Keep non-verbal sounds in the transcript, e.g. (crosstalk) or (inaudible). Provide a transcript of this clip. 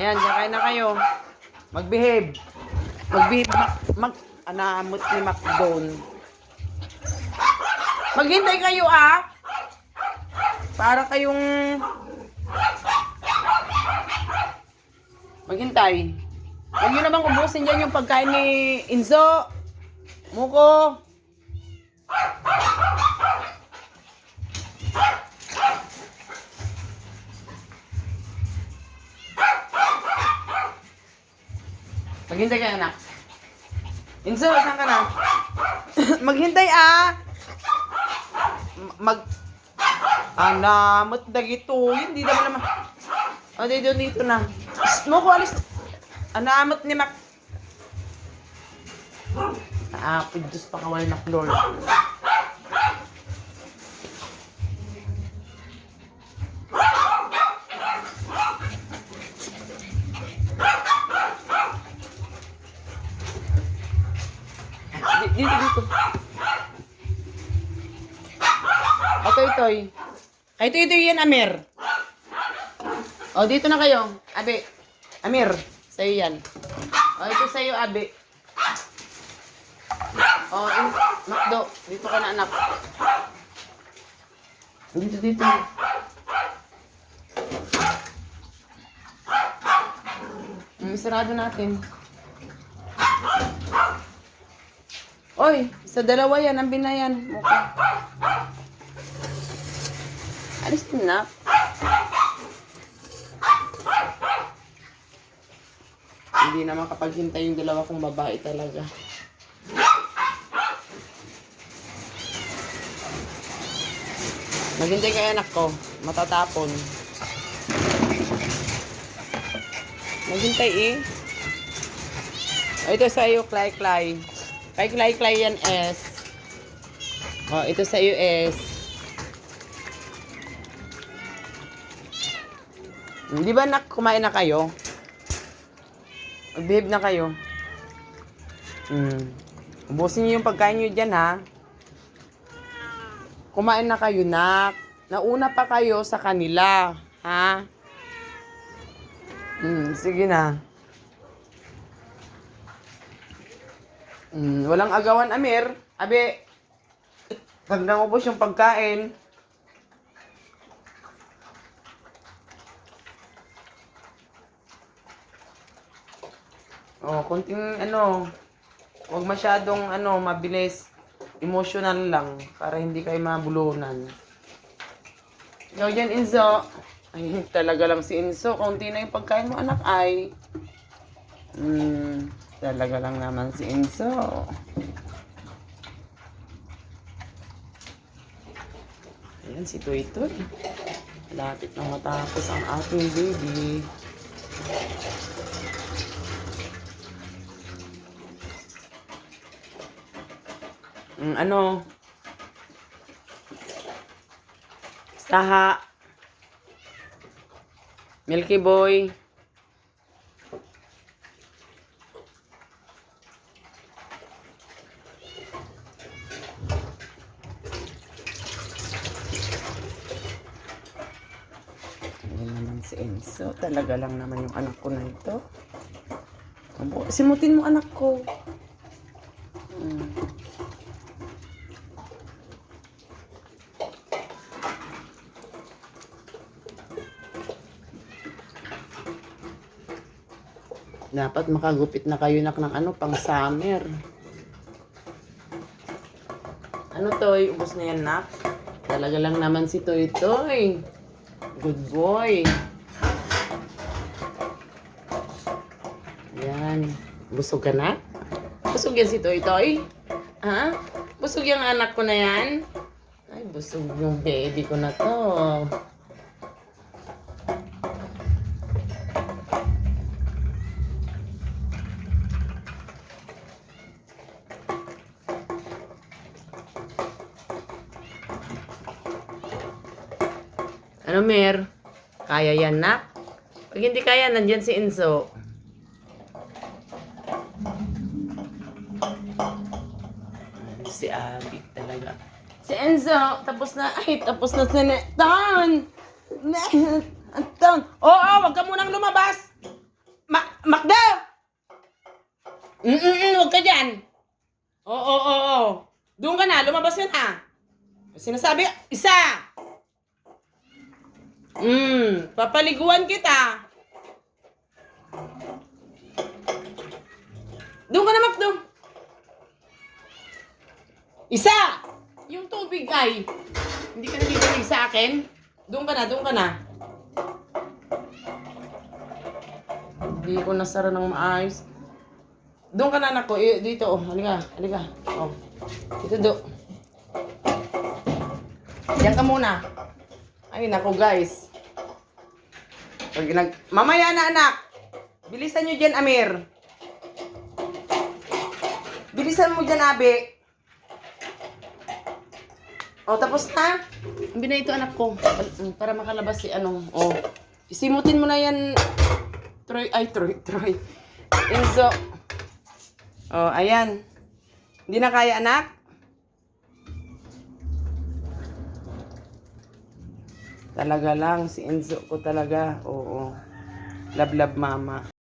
Ayan, kayo na kayo. Mag-behave. Mag-behave. Mag, mag anamot ni Macdon. Maghintay kayo ah. Para kayong... Maghintay. Huwag nyo namang ubusin dyan yung pagkain ni Inzo. Muko. Maghintay kayo, anak. Inzo, saan ka na? (coughs) Maghintay, ah! Mag... Anamot dagito. Hindi naman naman. O, dito, dito na. Mo ko, alis. Anamot ni Mac... Naapid, Diyos pa kawal na floor. Ito, ito. Ay, ito, ito yan, Amir. O, dito na kayo. Abi. Amir, sa'yo yan. O, ito sa'yo, Abi. O, in, Makdo, dito ka na, anak. Dito, dito. Mm, sarado natin. Oy, sa dalawa yan, ang binayan. Mukha. Alis din na. Hindi naman kapag hintay yung dalawa kong babae talaga. Maghintay kayo anak ko. Matatapon. Maghintay eh. Ito sa iyo, Clay Clay. Kay Clay Clay yan S. O, ito sa iyo S. Di ba nak kumain na kayo? Mag-behave na kayo. Hmm. Ubusin niyo yung pagkain niyo dyan, ha? Kumain na kayo, nak. Nauna pa kayo sa kanila, ha? Hmm, sige na. Hmm, walang agawan, Amir. Abe, pag nangubos yung pagkain, Oh, konting ano, wag masyadong ano, mabilis. Emotional lang para hindi kayo mabulunan. Ikaw dyan, Inzo. Ay, (laughs) talaga lang si Inzo. Kaunti na yung pagkain mo, anak, ay. Hmm, talaga lang naman si Inzo. Ayan, si Toy Toy. Lapit na matapos ang ating baby. Mm, ano? Saha. Milky Boy. Si Enzo. Talaga lang naman yung anak ko na ito. Simutin mo anak ko. Mm. Dapat makagupit na kayo nak ng ano, pang summer. Ano Toy? Ubus na yan nak? Talaga lang naman si Toy Toy. Good boy. Yan. Busog ka na? Busog yan si Toy Toy? Ha? Busog yung anak ko na yan? Ay, busog yung baby ko na to. Ano, Mer? Kaya yan, nak? Pag hindi kaya, nandyan si Enzo. Si Abby talaga. Si Enzo, tapos na, ay, tapos na si Neton! Neton! Oo, oh, wag ka munang lumabas! Makda! Mm-mm, huwag ka dyan. Oo, oo, oo. Doon ka na, lumabas ka na. Sinasabi, isa. Mm, papaliguan kita. Doon ka na, Makdo. Isa! Yung tubig ay, hindi ka nakikinig sa akin. Doon ka na, doon ka na. Hindi ko nasara ng maayos. Doon ka na, anak ko. Eh, Dito, oh. Halika, halika. Oh. Dito, do. Diyan ka muna. Ay, nako, guys. Pag nag... Mamaya na, anak. Bilisan nyo dyan, Amir. Bilisan mo dyan, Abe. O, tapos na. Ang na ito, anak ko. Mm, Para makalabas si ano. O. Isimutin mo na yan. Troy. Ay, Troy. (laughs) Troy. Enzo. O, ayan. Hindi na kaya, anak? Talaga lang. Si Enzo ko talaga. Oo. Love, love, mama.